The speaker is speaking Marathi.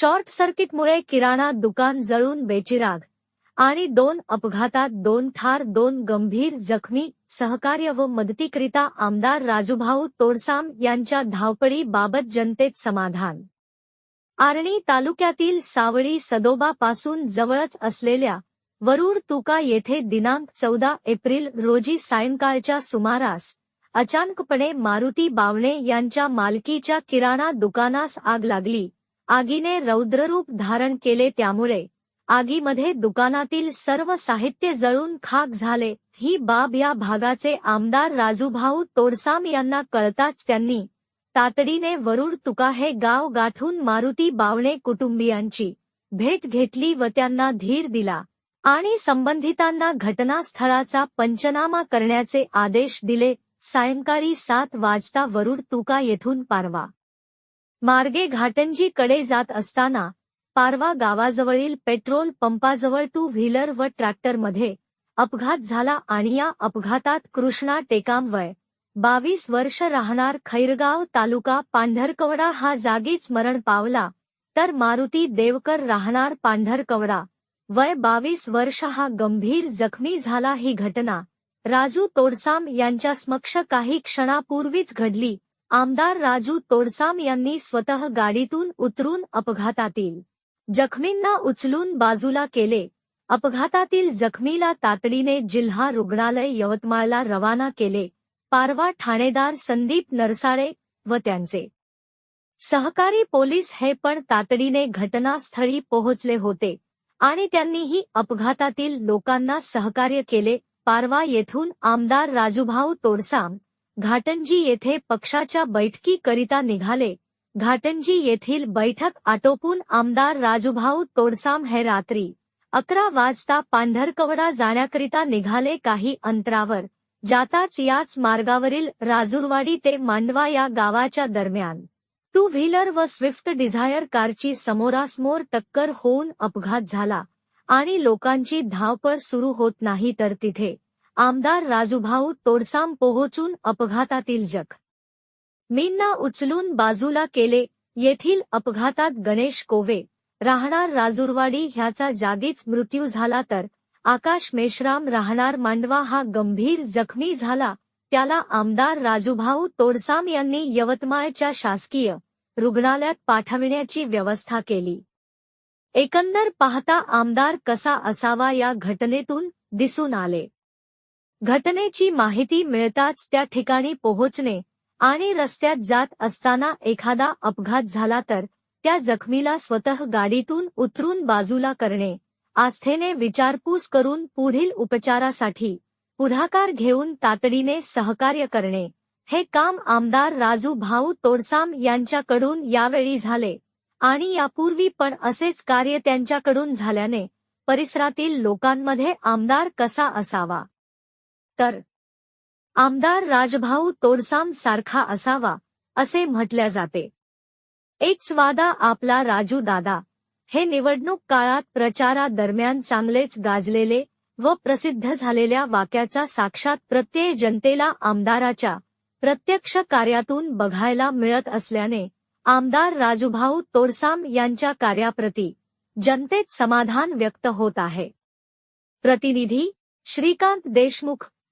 शॉर्ट सर्किटमुळे किराणा दुकान जळून बेचिराग आणि दोन अपघातात दोन ठार दोन गंभीर जखमी सहकार्य व मदतीकरिता आमदार राजूभाऊ तोडसाम यांच्या धावपळीबाबत जनतेत समाधान. आर्णी तालुक्यातील सावळी सदोबा पासून जवळच असलेल्या वरुड तुका येथे दिनांक चौदा एप्रिल रोजी सायंकाळच्या सुमारास अचानकपणे मारुती बावणे यांच्या मालकीच्या किराणा दुकानास आग लागली. आगीने रौद्ररूप धारण केले त्यामुळे आगीमध्ये दुकानातील सर्व साहित्य जळून खाक झाले. ही बाब या भागाचे आमदार राजूभाऊ तोडसाम यांना कळताच त्यांनी तातडीने वरुड तुका हे गाव गाठून मारुती बावणे कुटुंबियांची भेट घेतली व त्यांना धीर दिला आणि संबंधितांना घटनास्थळाचा पंचनामा करण्याचे आदेश दिले. सायंकाळी सात वाजता वरुड तुका येथून पारवा. मार्गे घाटंजीकडे जात असताना पारवा गावाजवळील पेट्रोल पंपाजवळ टू व्हीलर व ट्रॅक्टरमध्ये अपघात झाला आणि या अपघातात कृष्णा टेकाम वय बावीस वर्ष राहणार खैरगाव तालुका पांढरकवडा हा जागीच मरण पावला तर मारुती देवकर राहणार पांढरकवडा. वय बावीस वर्ष हा गंभीर जखमी झाला ही घटना. राजू तोडसाम यांच्या समक्ष काही क्षणापूर्वीच घडली. आमदार राजू तोडसाम यांनी स्वतः गाडीतून उतरून अपघातातील जखमींना उचलून बाजूला केले. अपघातातील जखमीला तातडीने जिल्हा रुग्णालय यवतमाळला रवाना केले. पारवा ठाणेदार संदीप नरसाळे व त्यांचे सहकारी पोलीस हे पण तातडीने घटनास्थळी पोहोचले होते आणि त्यांनीही अपघातातील लोकांना सहकार्य केले. पारवा येथून आमदार राजूभाऊ तोडसाम घाटंजी येथे पक्षाच्या बैठकीकरिता निघाले. घाटंजी येथील बैठक आटोपून आमदार राजूभाऊ तोडसाम हे रात्री अकरा वाजता पांढरकवडा जाण्याकरिता निघाले काही अंतरावर. जाताच याच मार्गावरील राजुरवाडी ते मांडवा या गावाच्या दरम्यान. टू व्हीलर व स्विफ्ट डिझायर कारची समोरासमोर टक्कर होऊन अपघात झाला आणि लोकांची धावपळ सुरू होत नाही तर तिथे आमदार राजूभाऊ तोडसाम पोहोचून अपघातातील जख. मींना उचलून बाजूला केले येथील अपघातात गणेश कोवे राहणार राजुरवाडी ह्याचा जागीच मृत्यू झाला तर आकाश मेश्राम राहणार मांडवा हा गंभीर जखमी झाला त्याला आमदार राजूभाऊ तोडसाम यांनी यवतमाळच्या शासकीय रुग्णालयात पाठविण्याची व्यवस्था केली. एकंदर पाहता आमदार कसा असावा या घटनेतून दिसून आले. घटनेची माहिती मिळताच त्या ठिकाणी पोहोचणे आणि रस्त्यात जात असताना एखादा अपघात झाला तर त्या जखमीला स्वतः गाडीतून उतरून बाजूला करणे. आस्थेने विचारपूस करून पुढील उपचारासाठी पुढाकार घेऊन तातडीने सहकार्य करणे. हे काम आमदार राजू भाऊ तोडसाम यांच्याकडून यावेळी झाले आणि यापूर्वी पण असेच कार्य त्यांच्याकडून झाल्याने परिसरातील लोकांमध्ये आमदार कसा असावा? तर आमदार राजभाऊ तोडसाम सारखा असावा असे म्हटल्या जाते. एक वादा आपला राजू दादा. हे निवडणूक काळात प्रचारादरम्यान चांगलेच गाजलेले व प्रसिद्ध झालेल्या वाक्याचा साक्षात प्रत्यय जनतेला आमदाराच्या प्रत्यक्ष कार्यातून बघायला मिळत असल्याने आमदार राजूभाऊ तोडसाम यांच्या कार्याप्रती जनतेत समाधान व्यक्त होत आहे. प्रतिनिधी Shrikant Deshmukh